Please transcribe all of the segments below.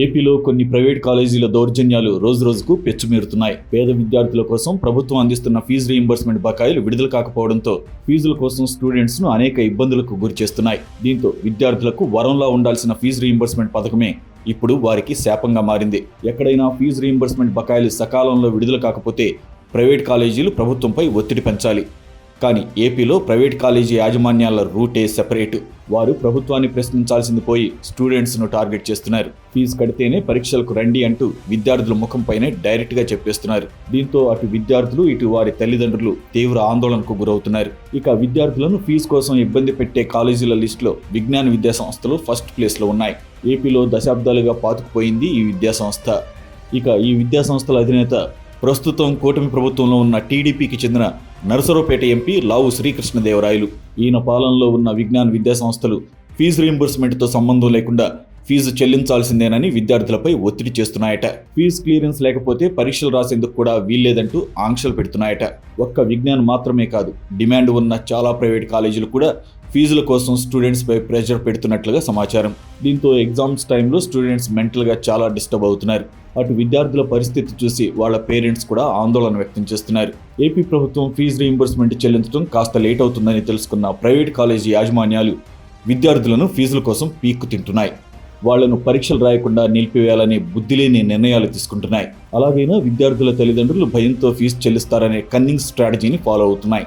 ఏపీలో కొన్ని ప్రైవేట్ కాలేజీల దౌర్జన్యాలు రోజు రోజుకు పెచ్చుమీరుతున్నాయి. పేద విద్యార్థుల కోసం ప్రభుత్వం అందిస్తున్న ఫీజు రీయింబర్స్మెంట్ బకాయిలు విడుదల కాకపోవడంతో ఫీజుల కోసం స్టూడెంట్స్ను అనేక ఇబ్బందులకు గురిచేస్తున్నాయి. దీంతో విద్యార్థులకు వరంలా ఉండాల్సిన ఫీజు రీయింబర్స్మెంట్ పథకమే ఇప్పుడు వారికి శాపంగా మారింది. ఎక్కడైనా ఫీజు రీయింబర్స్మెంట్ బకాయిలు సకాలంలో విడుదల కాకపోతే ప్రైవేట్ కాలేజీలు ప్రభుత్వంపై ఒత్తిడి పెంచాలి. కానీ ఏపీలో ప్రైవేట్ కాలేజీ యాజమాన్యాల రూటే సెపరేట్. వారు ప్రభుత్వాన్ని ప్రశ్నించాల్సింది పోయి స్టూడెంట్స్ను టార్గెట్ చేస్తున్నారు. ఫీజు కడితేనే పరీక్షలకు రండి అంటూ విద్యార్థుల ముఖంపైనే డైరెక్ట్గా చెప్పేస్తున్నారు. దీంతో అటు విద్యార్థులు ఇటు వారి తల్లిదండ్రులు తీవ్ర ఆందోళనకు గురవుతున్నారు. ఇక విద్యార్థులను ఫీజు కోసం ఇబ్బంది పెట్టే కాలేజీల లిస్టులో విజ్ఞాన విద్యా సంస్థలు ఫస్ట్ ప్లేస్లో ఉన్నాయి. ఏపీలో దశాబ్దాలుగా పాతుకుపోయింది ఈ విద్యా సంస్థ. ఇక ఈ విద్యా సంస్థల అధినేత ప్రస్తుతం కూటమి ప్రభుత్వంలో ఉన్న టీడీపీకి చెందిన నరసరావుపేట ఎంపీ లావు శ్రీకృష్ణదేవరాయలు. ఈయన పాలనలో ఉన్న విజ్ఞాన విద్యా సంస్థలు ఫీజు రీంబర్స్మెంట్తో సంబంధం లేకుండా ఫీజు చెల్లించాల్సిందేనని విద్యార్థులపై ఒత్తిడి చేస్తున్నాయట. ఫీజు క్లియరెన్స్ లేకపోతే పరీక్షలు రాసేందుకు కూడా వీల్లేదంటూ ఆంక్షలు పెడుతున్నాయట. ఒక్క విజ్ఞాన్ మాత్రమే కాదు డిమాండ్ ఉన్న చాలా ప్రైవేట్ కాలేజీలు కూడా ఫీజుల కోసం స్టూడెంట్స్ పై ప్రెషర్ పెడుతున్నట్లుగా సమాచారం. దీంతో ఎగ్జామ్స్ టైంలో స్టూడెంట్స్ మెంటల్గా చాలా డిస్టర్బ్ అవుతున్నారు. అటు విద్యార్థుల పరిస్థితి చూసి వాళ్ళ పేరెంట్స్ కూడా ఆందోళన వ్యక్తం చేస్తున్నారు. ఏపీ ప్రభుత్వం ఫీజు రీయింబర్స్మెంట్ చెల్లించడం కాస్త లేట్ అవుతుందని తెలుసుకున్న ప్రైవేట్ కాలేజీ యాజమాన్యాలు విద్యార్థులను ఫీజుల కోసం పీక్కు తింటున్నాయి. వాళ్ళను పరీక్షలు రాయకుండా నిలిపివేయాలనే బుద్ధిలేని నిర్ణయాలు తీసుకుంటున్నాయి. అలాగైనా విద్యార్థుల తల్లిదండ్రులు భయంతో ఫీజు చెల్లిస్తారనే కన్నింగ్ స్ట్రాటజీని ఫాలో అవుతున్నాయి.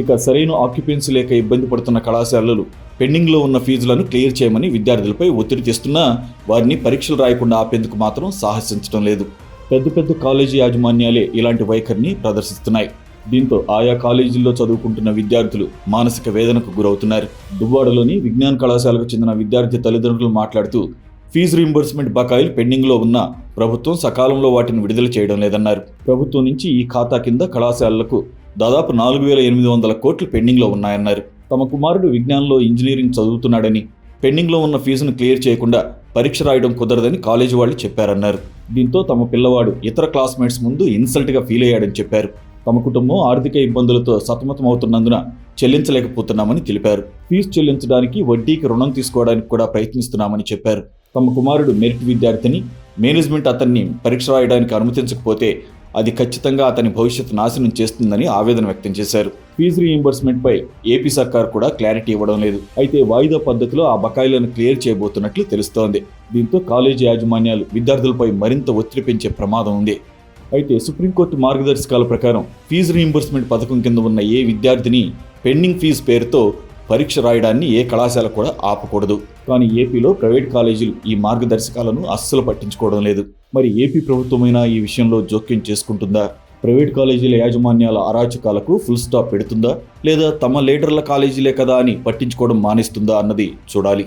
ఇక సరైన ఆక్యుపెన్సీ లేక ఇబ్బంది పడుతున్న కళాశాలలు పెండింగ్లో ఉన్న ఫీజులను క్లియర్ చేయమని విద్యార్థులపై ఒత్తిడి తెస్తున్నా వారిని పరీక్షలు రాయకుండా ఆపేందుకు మాత్రం సాహసించడం లేదు. పెద్ద పెద్ద కాలేజీ యాజమాన్యాలే ఇలాంటి వైఖరిని ప్రదర్శిస్తున్నాయి. దీంతో ఆయా కాలేజీల్లో చదువుకుంటున్న విద్యార్థులు మానసిక వేదనకు గురవుతున్నారు. దువ్వాడలోని విజ్ఞాన కళాశాలకు చెందిన విద్యార్థి తల్లిదండ్రులు మాట్లాడుతూ ఫీజు రీంబర్స్మెంట్ బకాయిలు పెండింగ్లో ఉన్న ప్రభుత్వం సకాలంలో వాటిని విడుదల చేయడం లేదన్నారు. ప్రభుత్వం నుంచి ఈ ఖాతా కింద కళాశాలలకు దాదాపు నాలుగు వేల ఎనిమిది వందల కోట్లు పెండింగ్లో ఉన్నాయన్నారు. తమ కుమారుడు విజ్ఞానంలో ఇంజనీరింగ్ చదువుతున్నాడని పెండింగ్లో ఉన్న ఫీజును క్లియర్ చేయకుండా పరీక్ష రాయడం కుదరదని కాలేజీ వాళ్ళు చెప్పారన్నారు. దీంతో తమ పిల్లవాడు ఇతర క్లాస్మేట్స్ ముందు ఇన్సల్ట్గా ఫీల్ అయ్యాడని చెప్పారు. తమ కుటుంబం ఆర్థిక ఇబ్బందులతో సతమతమవుతున్నందున చెల్లించలేకపోతున్నామని తెలిపారు. ఫీజు చెల్లించడానికి వడ్డీకి రుణం తీసుకోవడానికి కూడా ప్రయత్నిస్తున్నామని చెప్పారు. తమ కుమారుడు మెరిట్ విద్యార్థిని మేనేజ్మెంట్ అతన్ని పరీక్ష రాయడానికి అనుమతించకపోతే అది ఖచ్చితంగా అతని భవిష్యత్తు నాశనం చేస్తుందని ఆవేదన వ్యక్తం చేశారు. ఫీజు రీయింబర్స్మెంట్ పై ఏపీ సర్కార్ కూడా క్లారిటీ ఇవ్వడం లేదు. అయితే వాయిదా పద్ధతిలో ఆ బకాయిలను క్లియర్ చేయబోతున్నట్లు తెలుస్తోంది. దీంతో కాలేజీ యాజమాన్యాలు విద్యార్థులపై మరింత ఒత్తిడి పెంచే ప్రమాదం ఉంది. అయితే సుప్రీంకోర్టు మార్గదర్శకాల ప్రకారం ఫీజు రీయింబర్స్మెంట్ పథకం కింద ఉన్న ఏ విద్యార్థిని పెండింగ్ ఫీజు పేరుతో పరీక్ష రాయడాన్ని ఏ కళాశాల కూడా ఆపకూడదు. కానీ ఏపీలో ప్రైవేట్ కాలేజీలు ఈ మార్గదర్శకాలను అస్సలు పట్టించుకోవడం లేదు. మరి ఏపీ ప్రభుత్వమైనా ఈ విషయంలో జోక్యం చేసుకుంటుందా? ప్రైవేట్ కాలేజీల యాజమాన్యాల అరాచకాలకు ఫుల్ స్టాప్ పెడుతుందా? లేదా తమ లీడర్ల కాలేజీలే కదా అని పట్టించుకోవడం మానేస్తుందా అన్నది చూడాలి.